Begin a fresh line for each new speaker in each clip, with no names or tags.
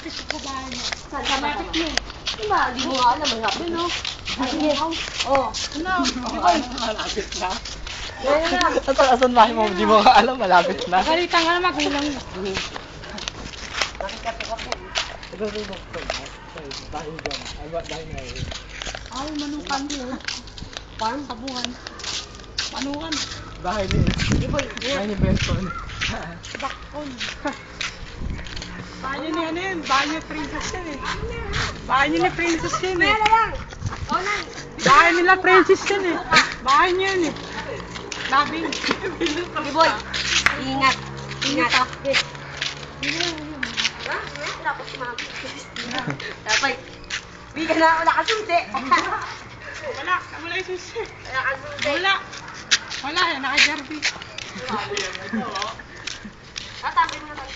Malapit sa mo.
Saan ka
Malapit mo.
Diba, di mo nga alam, yun, no? Sige. Oh,
Ano?
Malapit na.
Ganyan na.
Asan, asan bahay mo? Di mo ka alam, malapit na.
Galitan ka na magulang mo.
Ito, ito, ito. Bahay dyan. Ay, ba- bahay na yun.
Ay, manukan mo.
Farm?
Tabuhan. Manukan.
Bahay ni...
Iboy,
Bahay ni Benson.
Bakon. Banyo ni ano yun? Banyo princess yun eh. Banyo ni princess yun eh. Bahay nila princess yun eh. Bahay niya yun eh. Labing.
Iboy, ingat. Ingat. Mami. Dapat, bigyan na ako nakasusi.
Wala. Wala yung susi.
Nakasusi.
Wala. Wala yan. Naka-derby.
Tatapin mo na tayo.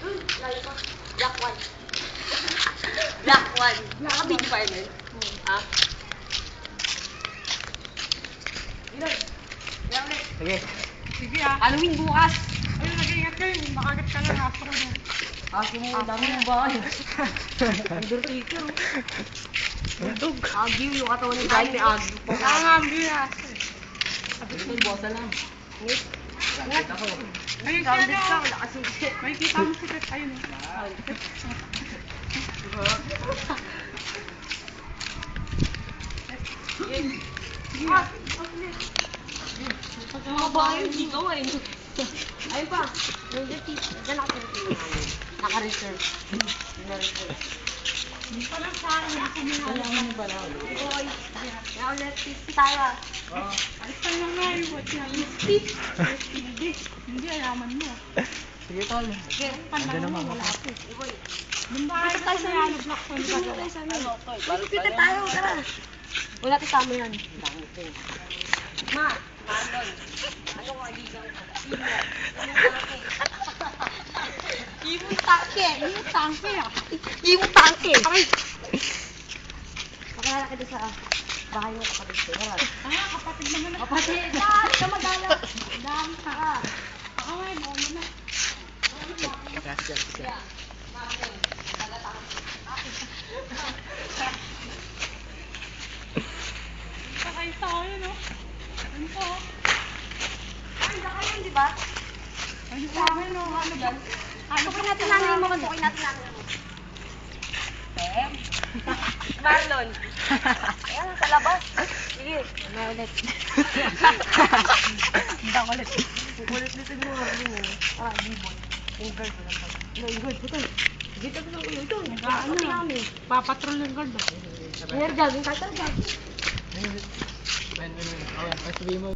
Hmm, layo pa. Black one. Black one. Naka-big farmer. Ha? Ilan? Ilan ulit?
Sige.
Sige ah.
Halloween bukas.
Ayun, nag-iingat kayo. Makagat ka lang afro mo.
Ako mo, dami ng bahay. Undertaker.
Bundog.
Agyo yung katawan ni Brian, may agyo po.
Kaya nga, ambias.
Ito, bosa lang. Wait.
Kita ko.
Ayun,
Sounded
kaya
ka,
na.
wala kasusi.
May kita mo si Pet. Ayun.
Ah, Mga bahay, dito eh. Ayun pa. Yung dirty. Diyan nakatulog namin. Naka-reserve. Na-reserve.
Hindi pa lang sa akin. Hindi ko
Kaya mo na ulit?
Boy. Kaya ulit, 50 tayo.
Ay, pa lang nga watch niya. Hindi. Hindi, ayaman mo.
Sige, tol.
Sige.
Andun naman ako.
Boy.
Yung bahay
Dito
ko
tayo
sa
ano.
Block ko yung
tayo sa ano.
Bal-
Dito tayo, tara. Wala tayo tama yan. Ma, Marlon. Ano ka ligaw ko? Sino? Imong tangke.
Yung tangke ah.
Imong tangke.
Aray.
Pakilala kita sa bahay mo kapatid ko.
Ah, kapatid naman ako.
Kapatid. Dami ka madala. Dami ka.
Ako nga, mo na.
Yeah. Marlon.
Sakay sa ako yun, oh. Ano to?
Ay, daka yun, di ba?
Ano sa akin, oh. Ano ba? Ano
Tukoy natin namin mo. Tukoy natin namin mo. Tem. Marlon. Ayan, sa labas. Sige. Ano ulit?
Hindi ulit.
Kukulit dito mo. Ah, di boy. Yung ko lang pala. No, yung. Sige, tabi lang kayo. Ito. Ano? Namin?
Papatrol yung guard, oh.
Energal. Yung tatal.
When, when, when, oh, sabihin mo.